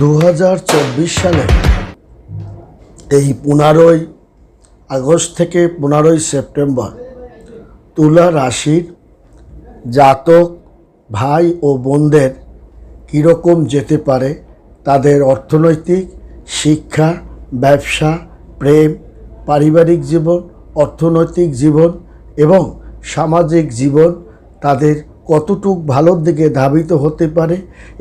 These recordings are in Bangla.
দু হাজার চব্বিশ সালে, এই পনেরোই আগস্ট থেকে পনেরোই সেপ্টেম্বর, তুলা রাশির জাতক ভাই ও বোনদের কীরকম যেতে পারে তাদের অর্থনৈতিক শিক্ষা, ব্যবসা, প্রেম, পারিবারিক জীবন, অর্থনৈতিক জীবন এবং সামাজিক জীবন তাদের কতটুক ভালোর দিকে ধাবিত হতে পারে,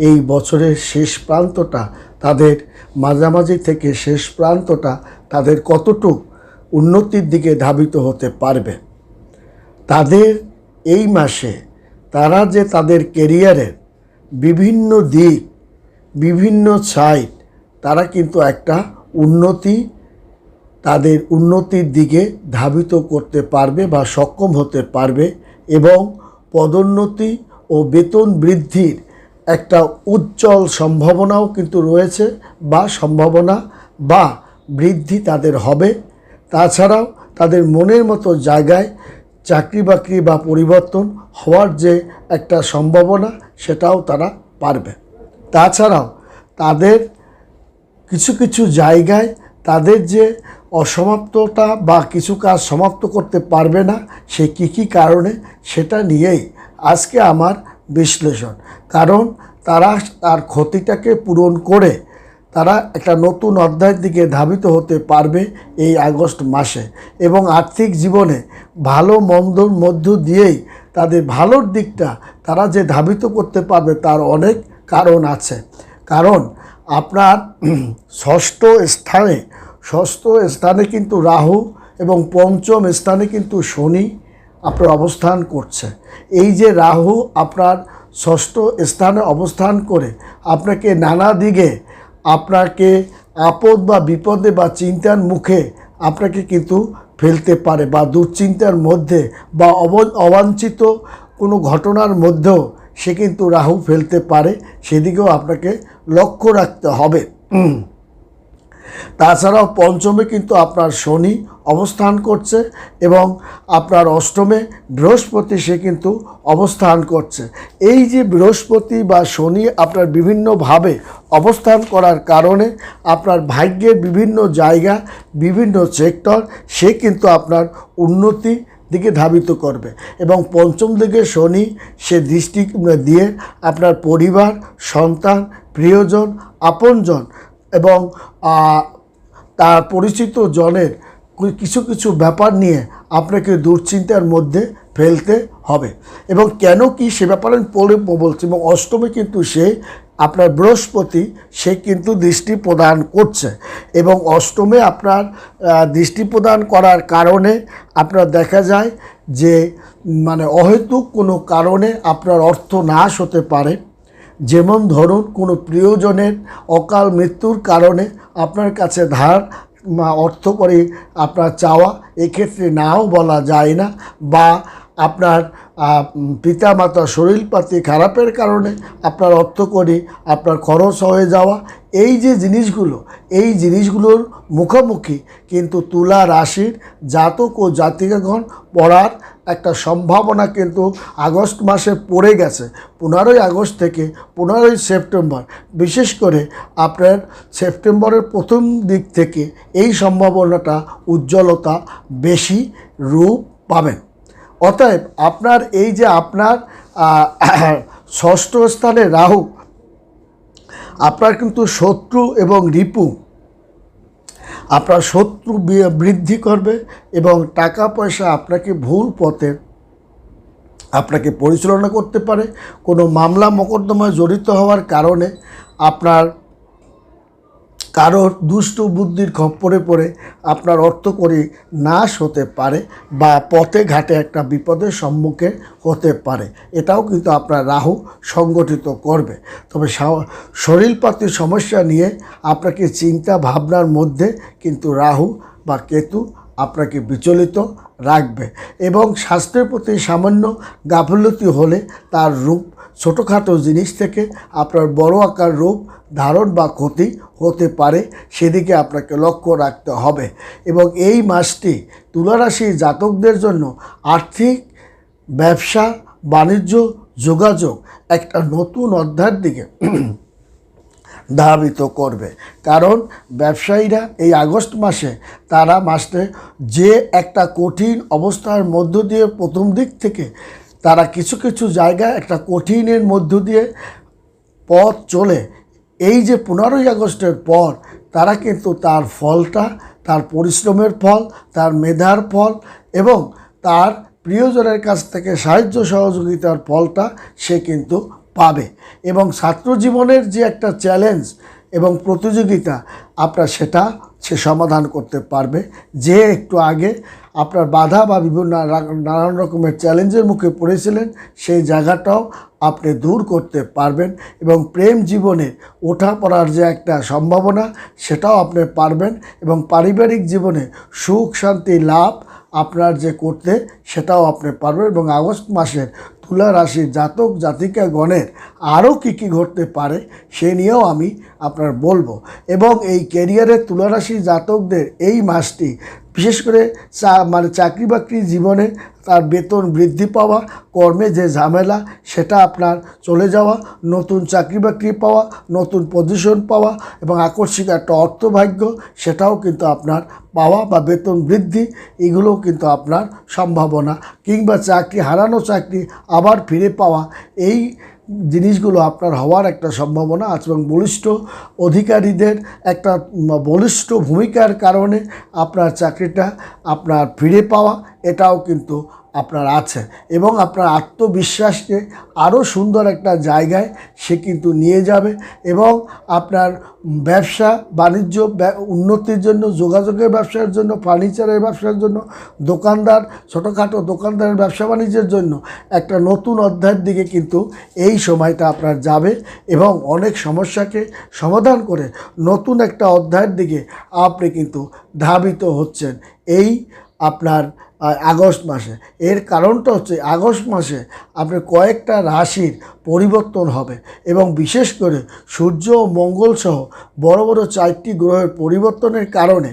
এই বছরের শেষ প্রান্তটা তাদের মাঝামাঝি থেকে শেষ প্রান্তটা তাদের কতটুক উন্নতির দিকে ধাবিত হতে পারবে। তাদের এই মাসে তারা যে তাদের কেরিয়ারের বিভিন্ন দিক, বিভিন্ন সাইড তারা কিন্তু একটা উন্নতি, তাদের উন্নতির দিকে ধাবিত করতে পারবে বা সক্ষম হতে পারবে এবং পদোন্নতি ও বেতন বৃদ্ধির একটা উজ্জ্বল সম্ভাবনাও কিন্তু রয়েছে বা সম্ভাবনা বা বৃদ্ধি তাদের হবে। তাছাড়াও তাদের মনের মতো জায়গায় চাকরি বাকরি বা পরিবর্তন হওয়ার যে একটা সম্ভাবনা, সেটাও তারা পারবে। তাছাড়াও তাদের কিছু কিছু জায়গায় তাদের যে অসমাপ্ততা বা কিছু কাজ সমাপ্ত করতে পারবে না, সে কী কী কারণে সেটা নিয়েই আজকে আমার বিশ্লেষণ। কারণ তারা তার ক্ষতিটাকে পূরণ করে তারা একটা নতুন অধ্যায়ের দিকে ধাবিত হতে পারবে এই আগস্ট মাসে এবং আর্থিক জীবনে ভালো মন্দর মধ্য দিয়েই তাদের ভালোর দিকটা তারা যে ধাবিত করতে পারবে তার অনেক কারণ আছে। কারণ আপনার ষষ্ঠ স্থানে ষষ্ঠ স্থানে কিন্তু রাহু এবং পঞ্চম স্থানে কিন্তু শনি আপনার অবস্থান করছে এই যে রাহু আপনার ষষ্ঠ স্থানে অবস্থান করে, আপনাকে নানা দিকে আপনাকে আপদ বা বিপদে বা চিন্তার মুখে আপনাকে কিন্তু ফেলতে পারে বা দুশ্চিন্তার মধ্যে বা অব- অবাঞ্ছিত কোনো ঘটনার মধ্যেও সে কিন্তু রাহু ফেলতে পারে সেদিকেও আপনাকে লক্ষ্য রাখতে হবে। তাছাড়াও পঞ্চমে কিন্তু আপনার শনি অবস্থান করছে এবং আপনার অষ্টমে বৃহস্পতি সে কিন্তু অবস্থান করছে। এই যে বৃহস্পতি বা শনি আপনার বিভিন্নভাবে অবস্থান করার কারণে আপনার ভাগ্যের বিভিন্ন জায়গা, বিভিন্ন সেক্টর, সে কিন্তু আপনার উন্নতি দিকে ধাবিত করবে এবং পঞ্চম দিকে শনি সে দৃষ্টি দিয়ে আপনার পরিবার, সন্তান, প্রিয়জন, আপনজন এবং তার পরিচিত জনের কিছু কিছু ব্যাপার নিয়ে আপনাকে দুশ্চিন্তার মধ্যে ফেলতে হবে। এবং কেন কি সে ব্যাপারে আমি বলছি, এবং অষ্টমে কিন্তু সে, আপনার বৃহস্পতি, সে কিন্তু দৃষ্টি প্রদান করছে। এবং অষ্টমে আপনার দৃষ্টি প্রদান করার কারণে আপনার দেখা যায় যে মানে অহেতুক কোনো কারণে আপনার অর্থ নাশ হতে পারে। যেমন ধরুন কোনো প্রিয়জনের অকাল মৃত্যুর কারণে আপনার কাছে ধার অর্থ করে আপনার চাওয়া, এক্ষেত্রে নাও বলা যায় না বা আপনার পিতামাতা শরীরপাতি খারাপের কারণে আপনার অর্থ করে আপনার খরচ হয়ে যাওয়া, এই যে জিনিসগুলো, এই জিনিসগুলোর মুখোমুখি কিন্তু তুলা রাশির জাতক ও জাতিকাগণ পড়ার একটা সম্ভাবনা কিন্তু আগস্ট মাসে পড়ে গেছে। পনেরোই আগস্ট থেকে পনেরোই সেপ্টেম্বর, বিশেষ করে আপনার সেপ্টেম্বরের প্রথম দিক থেকে এই সম্ভাবনাটা উজ্জ্বলতা বেশি রূপ পাবেন। অতএব আপনার এই যে আপনার ষষ্ঠ স্থানে রাহু, আপনার কিন্তু শত্রু এবং রিপু, আপনার শত্রু বৃদ্ধি করবে এবং টাকা পয়সা আপনাকে ভুল পথে আপনাকে পরিচালনা করতে পারে। কোনো মামলা মোকদ্দমায় জড়িত হওয়ার কারণে আপনার কারোর দুষ্ট বুদ্ধির খপ্পরে পড়ে আপনার অর্থ করে নাশ হতে পারে বা পথে ঘাটে একটা বিপদের সম্মুখে হতে পারে। এটাও কিন্তু আপনার রাহু সংগঠিত করবে। তবে শরীরপাতির সমস্যা নিয়ে আপনাকে চিন্তা ভাবনার মধ্যে কিন্তু রাহু বা কেতু আপনাকে বিচলিত রাখবে এবং স্বাস্থ্যের প্রতি সামান্য গাফিলতি হলে তার রূপ ছোটোখাটো জিনিস থেকে আপনার বড় আকার রূপ ধারণ বা ক্ষতি হতে পারে, সেদিকে আপনাকে লক্ষ্য রাখতে হবে। এবং এই মাসটি তুলারাশি জাতকদের জন্য আর্থিক, ব্যবসা, বাণিজ্য, যোগাযোগ একটা নতুন অধ্যায়ের দিকে ধাবিত করবে। কারণ ব্যবসায়ীরা এই আগস্ট মাসে তারা মাসে যে একটা কঠিন অবস্থার মধ্য দিয়ে প্রথম দিক থেকে তারা কিছু কিছু জায়গায় একটা কঠিনের মধ্য দিয়ে পথ চলে, এই যে পনেরোই আগস্টের পর তারা কিন্তু তার ফলটা, তার পরিশ্রমের ফল, তার মেধার ফল এবং তার প্রিয়জনের কাছ থেকে সাহায্য সহযোগিতার ফলটা সে কিন্তু পাবে। এবং ছাত্র জীবনের যে একটা চ্যালেঞ্জ এবং প্রতিযোগিতা, আপনার সেটা সে সমাধান করতে পারবে। যে একটু আগে আপনার বাধা বা বিভিন্ন নানান রকমের চ্যালেঞ্জের মুখে পড়েছিলেন, সেই জায়গাটাও আপনি দূর করতে পারবেন এবং প্রেম জীবনে ওঠা পড়ার যে একটা সম্ভাবনা, সেটাও আপনি পারবেন এবং পারিবারিক জীবনে সুখ, শান্তি, লাভ আপনার যে করতে, সেটাও আপনি পারবেন এবং আগস্ট মাসের তুলা রাশি জাতক জাতিকা গণের আরও কী কী ঘটতে পারে সে নিয়েও আমি আপনার বলব। এবং এই ক্যারিয়ারের তুলা রাশির জাতকদের এই মাসটি বিশেষ করে চা মানে চাকরি বাকরি জীবনে তার বেতন বৃদ্ধি পাওয়া, কর্মে যে ঝামেলা, সেটা আপনার চলে যাওয়া, নতুন চাকরি বাকরি পাওয়া, নতুন পজিশন পাওয়া এবং আকস্মিক একটা অর্থভাগ্য, সেটাও কিন্তু আপনার পাওয়া বা বেতন বৃদ্ধি এগুলোও কিন্তু আপনার সম্ভাবনা। কিংবা চাকরি, হারানো চাকরি আবার ফিরে পাওয়া, এই জিনিসগুলো আপনার হওয়ার একটা সম্ভাবনা আছে এবং বলিষ্ঠ অধিকারীদের একটা বলিষ্ঠ ভূমিকার কারণে আপনার চাকরিটা আপনার ফিরে পাওয়া, এটাও কিন্তু আপনার আছে এবং আপনার আত্মবিশ্বাসকে আরও সুন্দর একটা জায়গায় সে কিন্তু নিয়ে যাবে এবং আপনার ব্যবসা, বাণিজ্য উন্নতির জন্য, যোগাযোগের ব্যবসার জন্য, ফার্নিচারের ব্যবসার জন্য, দোকানদার, ছোটোখাটো দোকানদারের ব্যবসা বাণিজ্যের জন্য একটা নতুন অধ্যায়ের দিকে কিন্তু এই সময়টা আপনার যাবে এবং অনেক সমস্যাকে সমাধান করে নতুন একটা অধ্যায়ের দিকে আপনি কিন্তু ধাবিত হচ্ছেন। এই আপনার আগস্ট মাসে। এর কারণটা হচ্ছে আগস্ট মাসে আপনার কয়েকটা রাশির পরিবর্তন হবে এবং বিশেষ করে সূর্য ও মঙ্গল সহ বড় বড় চারটি গ্রহের পরিবর্তনের কারণে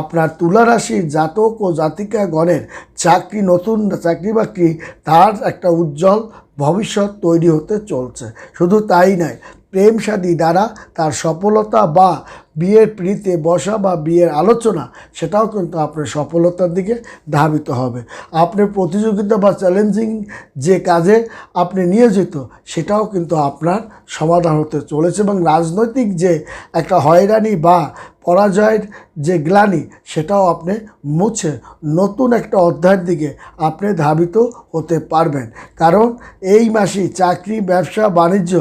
আপনার তুলা রাশির জাতক ও জাতিকা গণের চাকরি, নতুন চাকরি বাকরি তার একটা উজ্জ্বল ভবিষ্যৎ তৈরি হতে চলছে। শুধু তাই নয়, প্রেম শাদী দ্বারা তার সফলতা বা বিয়ের প্রীতে, বসা বা বিয়ের আলোচনা, সেটাও কিন্তু আপনার সফলতার দিকে ধাবিত হবে। আপনার প্রতিযোগিতা বা চ্যালেঞ্জিং যে কাজে আপনি নিয়োজিত, সেটাও কিন্তু আপনার সমাধান হতে চলেছে এবং রাজনৈতিক যে একটা হয়রানি বা পরাজয়ের যে গ্লানি, সেটাও আপনি মুছে নতুন একটা অধ্যায়ের দিকে আপনি ধাবিত হতে পারবেন। কারণ এই মাসে চাকরি, ব্যবসা, বাণিজ্য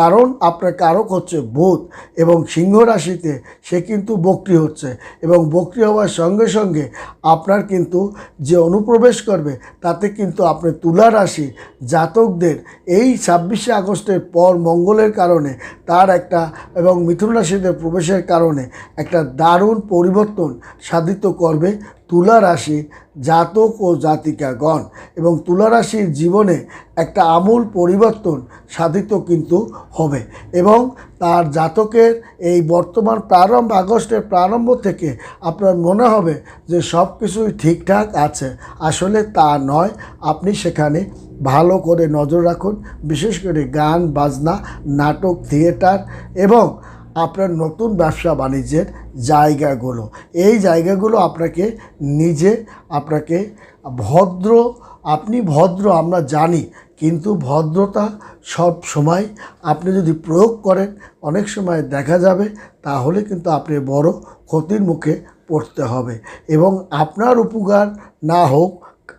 কারণ আপনার কারক হচ্ছে বুধ এবং সিংহ রাশিতে সে কিন্তু বক্রি হচ্ছে এবং বক্রি হওয়ার সঙ্গে সঙ্গে আপনার কিন্তু যে অনুপ্রবেশ করবে তাতে কিন্তু আপনি তুলা রাশি জাতকদের এই ছাব্বিশে আগস্টের পর মঙ্গলের কারণে তার একটা এবং মিথুন রাশিতে প্রবেশের কারণে একটা দারুণ পরিবর্তন সাধিত করবে তুলা রাশি জাতক ও জাতিকাগণ এবং তুলা রাশির জীবনে একটা আমূল পরিবর্তন সাধিত কিন্তু হবে এবং তার জাতকের এই বর্তমান প্রারম্ভ আগস্টের প্রারম্ভ থেকে আপনার মনে হবে যে সব কিছুই ঠিকঠাক আছে। আসলে তা নয়। আপনি সেখানে ভালো করে নজর রাখুন। বিশেষ করে গান, বাজনা, নাটক, থিয়েটার এবং আপনার নতুন ব্যবসা বাণিজ্যের জায়গাগুলো। এই জায়গাগুলো আপনাকে নিজে, আপনাকে ভদ্র, আপনি ভদ্র, আমরা জানি, কিন্তু ভদ্রতা সব সময় আপনি যদি প্রয়োগ করেন, অনেক সময় দেখা যাবে, তাহলে কিন্তু আপনি বড় ক্ষতির মুখে পড়তে হবে। এবং আপনার উপকার না হোক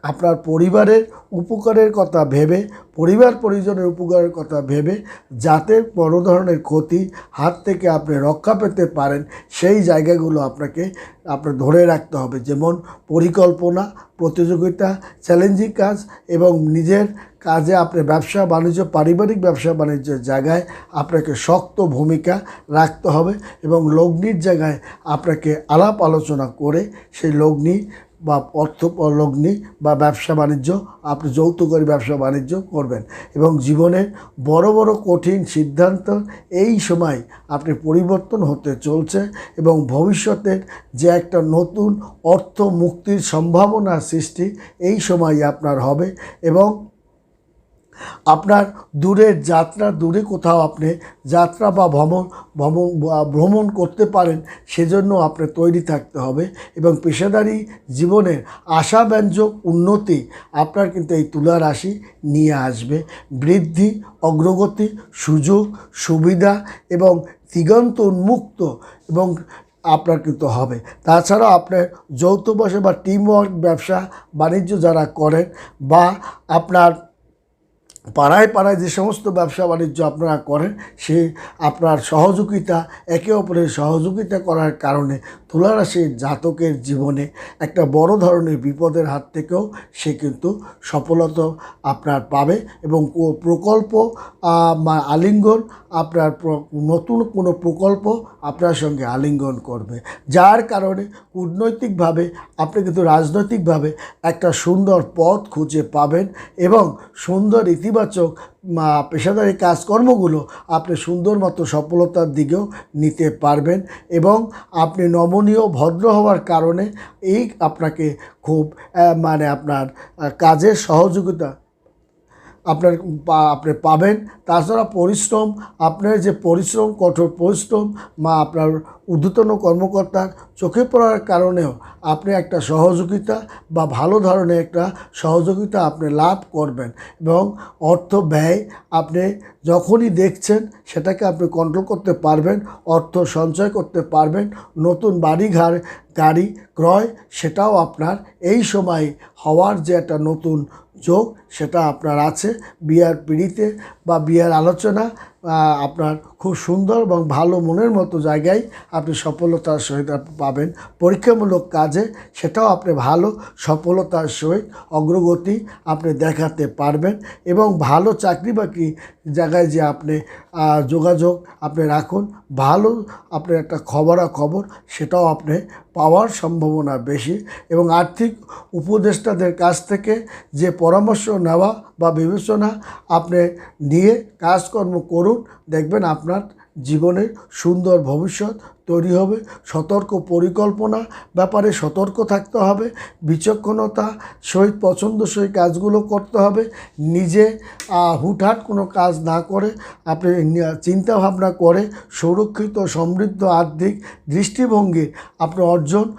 আপনার পরিবারের উপকারের কথা ভেবে, পরিবার পরিজনের উপকারের কথা ভেবে, যাতে বড় ধরনের ক্ষতি হাত থেকে আপনি রক্ষা পেতে পারেন, সেই জায়গাগুলো আপনাকে, আপনার ধরে রাখতে হবে। যেমন পরিকল্পনা, প্রতিযোগিতা চ্যালেঞ্জিং কাজ এবং নিজের কাজে আপনি ব্যবসা বাণিজ্য, পারিবারিক ব্যবসা বাণিজ্যের জায়গায় আপনাকে শক্ত ভূমিকা রাখতে হবে এবং লগ্নির জায়গায় আপনাকে আলাপ আলোচনা করে সেই লগ্নি বা অর্থ লগ্নি বা ব্যবসা বাণিজ্য, আপনি যৌতুকের ব্যবসা বাণিজ্য করবেন। এবং জীবনে বড় বড় কঠিন সিদ্ধান্ত এই সময় আপনি পরিবর্তন হতে চলছে এবং ভবিষ্যতের যে একটা নতুন অর্থ মুক্তির সম্ভাবনা সৃষ্টি এই সময় আপনার হবে এবং আপনার দূরের যাত্রা, দূরে কোথাও আপনি যাত্রা বা ভ্রমণ ভ্রমণ ভ্রমণ করতে পারেন, সেজন্য আপনার তৈরি থাকতে হবে এবং পেশাদারি জীবনের আশাব্যঞ্জক উন্নতি আপনার কিন্তু এই তুলা রাশি নিয়ে আসবে। বৃদ্ধি, অগ্রগতি, সুযোগ, সুবিধা এবং দিগন্ত উন্মুক্ত এবং আপনার কিন্তু হবে। তাছাড়া আপনার যৌথ বসে বা টিম ওয়ার্ক ব্যবসা, বাণিজ্য যারা করেন বা আপনার পাড়ায় পাড়ায় যে সমস্ত ব্যবসা বাণিজ্য আপনারা করেন, সে আপনার সহযোগিতা, একে অপরের সহযোগিতা করার কারণে তুলারাশির জাতকের জীবনে একটা বড় ধরনের বিপদের হাত থেকেও সে কিন্তু সফলতা আপনার পাবে এবং প্রকল্প আলিঙ্গন আপনার নতুন কোনো প্রকল্প আপনার সঙ্গে আলিঙ্গন করবে। যার কারণে কূটনৈতিকভাবে, আপনি কিন্তু রাজনৈতিকভাবে একটা সুন্দর পথ খুঁজে পাবেন এবং সুন্দর ইতিবাচক পেশাদারি কাজকর্মগুলো আপনি সুন্দর মতো সফলতার দিকেও নিতে পারবেন এবং আপনি নমনীয়, ভদ্র হওয়ার কারণে এই আপনাকে খুব মানে আপনার কাজের সহযোগিতা আপনার আপনি পাবেন। তাছাড়া পরিশ্রম, আপনার যে পরিশ্রম, কঠোর পরিশ্রম বা আপনার ঊর্ধ্বতন কর্মকর্তার চোখে পড়ার কারণেও আপনি একটা সহযোগিতা বা ভালো ধরনের একটা সহযোগিতা আপনি লাভ করবেন এবং অর্থ ব্যয় আপনি যখনই দেখছেন সেটাকে আপনি কন্ট্রোল করতে পারবেন, অর্থ সঞ্চয় করতে পারবেন, নতুন বাড়ি ঘর গাড়ি ক্রয়, সেটাও আপনার এই সময় হওয়ার যে একটা নতুন যোগ সেটা আপনার আছে বিয়ার পিড়িতে বা বিয়ার আলোচনা আপনার খুব সুন্দর এবং ভালো মনের মতো জায়গায় আপনি সফলতার সহিত পাবেন। পরীক্ষামূলক কাজে সেটাও আপনি ভালো সফলতার সহিত অগ্রগতি আপনি দেখাতে পারবেন এবং ভালো চাকরি বাকরি জায়গায় যে আপনি যোগাযোগ আপনি রাখুন, ভালো আপনার একটা খবরাখবর সেটাও আপনি পাওয়ার সম্ভাবনা বেশি এবং আর্থিক উপদেষ্টাদের কাছ থেকে যে পরামর্শ নেওয়া বা বিবেচনা আপনি নিয়ে কাজকর্ম করুন। দেখবেন আপনার জীবনের সুন্দর ভবিষ্যৎ তৈরি হবে, সতর্ক পরিকল্পনা, ব্যাপারে সতর্ক থাকতে হবে, বিচক্ষণতা সহিত পছন্দসই কাজগুলো করতে হবে, নিজে হুটহাট কোনো কাজ না করে, আপনি নি- চিন্তা ভাবনা করে, সুরক্ষিত, সমৃদ্ধ, আর্থিক দৃষ্টিভঙ্গি আপনি অর্জন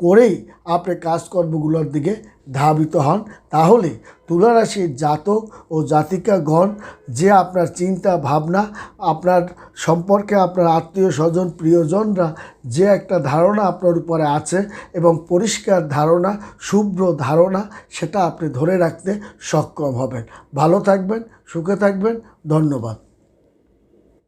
করেই আপনি কাজকর্মগুলোর দিকে ধাবিত হন। তাহলে তুলারাশির জাতক ও জাতিকাগণ যে আপনার চিন্তা, ভাবনা, আপনার সম্পর্কে আপনার আত্মীয় স্বজন, প্রিয়জনরা যে একটা ধারণা আপনার উপরে আছে এবং পরিষ্কার ধারণা, শুভ্র ধারণা, সেটা আপনি ধরে রাখতে সক্ষম হবেন। ভালো থাকবেন, সুখে থাকবেন। ধন্যবাদ।